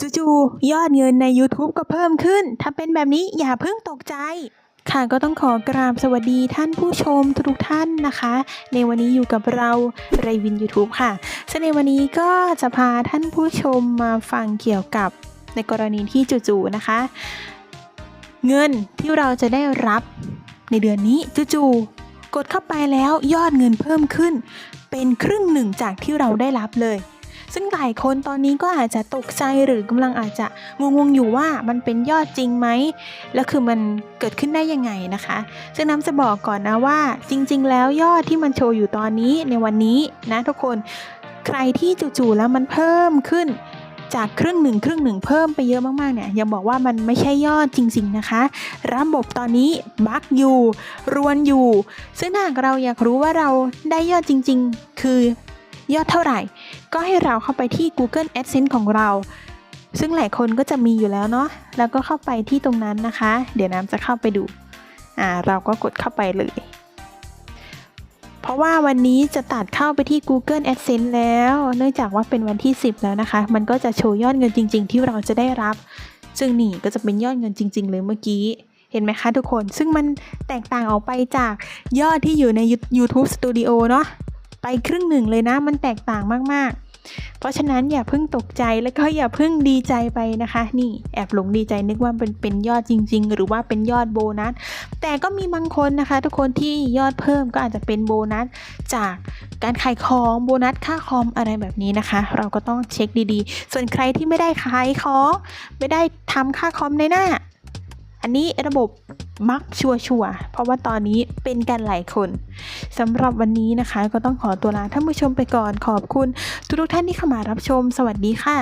จู่ๆยอดเงินใน YouTube ก็เพิ่มขึ้น ถ้าเป็นแบบนี้อย่าเพิ่งตกใจ ค่ะก็ต้องขอกราบสวัสดีท่านผู้ชมทุกท่านนะคะ ในวันนี้อยู่กับเราไรวิน YouTube ค่ะซึ่งในวันนี้ก็จะพาท่านผู้ชมมาฟังเกี่ยวกับในกรณีที่จู่ๆนะคะ เงินที่เราจะได้รับในเดือนนี้จู่ๆกดเข้าไปแล้วยอดเงินเพิ่มขึ้น เป็นครึ่งหนึ่งจากที่เราได้รับเลย ซึ่งหลายคนตอนนี้ก็อาจจะตกใจหรือกำลังอาจจะงงๆอยู่ว่ามันเป็นยอดจริงไหมแล้วคือมันเกิดขึ้นได้ยังไงนะคะซึ่งน้ำจะบอกก่อนนะว่า จริง ๆ แล้วยอดที่มันโชว์อยู่ตอนนี้ในวันนี้นะทุกคนใครที่จู่ๆแล้วมันเพิ่มขึ้นจากครึ่งหนึ่งครึ่งหนึ่งเพิ่มไปเยอะมากๆเนี่ยอย่าบอกว่ามันไม่ใช่ยอดจริง ๆนะคะ ระบบตอนนี้บั๊กอยู่ รวนอยู่ ซึ่งหากเราอยากรู้ว่าเราได้ยอดจริง ๆ คือ ยอดเท่าไหร่ ก็ให้เราเข้าไปที่ Google AdSense ของเรา ซึ่งหลายคนก็จะมีอยู่แล้วเนาะแล้วก็เข้าไปที่ตรงนั้นนะคะ เดี๋ยวน้ำจะเข้าไปดูอ่าเราก็กดเข้าไปเลย เพราะว่าวันนี้จะตัดเข้าไปที่ Google AdSense แล้ว เนื่องจากว่าเป็นวันที่ 10 แล้วนะคะ มันก็จะโชว์ยอดเงินจริง ๆ ที่เราจะได้รับ ซึ่งนี่ก็จะเป็นยอดเงินจริง ๆ เลยเมื่อกี้เห็นไหมคะทุกคน ซึ่งมันแตกต่างออกไปจากยอดที่อยู่ใน YouTube Studio เนาะ ไปครึ่งหนึ่งเลยนะ มันแตกต่างมาก ๆ เพราะฉะนั้นอย่าเพิ่งตกใจแล้วก็อย่าเพิ่งดีใจไปนะคะ นี่แอบหลงดีใจนึกว่าเป็นเป็นยอดจริง ๆ หรือว่าเป็นยอดโบนัส แต่ก็มีบางคนนะคะ ทุกคนที่ยอดเพิ่มก็อาจจะเป็นโบนัสจากการขายของโบนัสค่าคอมอะไรแบบนี้นะคะ เราก็ต้องเช็คดีๆ ส่วนใครที่ไม่ได้ขายของไม่ได้ทำค่าคอมในหน้า อันนี้ระบบ มักชัวชัวเพราะว่าตอนนี้เป็นกันหลายคนสำหรับวันนี้นะคะ ก็ต้องขอตัวลาท่านผู้ชมไปก่อนขอบคุณทุกๆท่านที่เข้ามารับชม สวัสดีค่ะ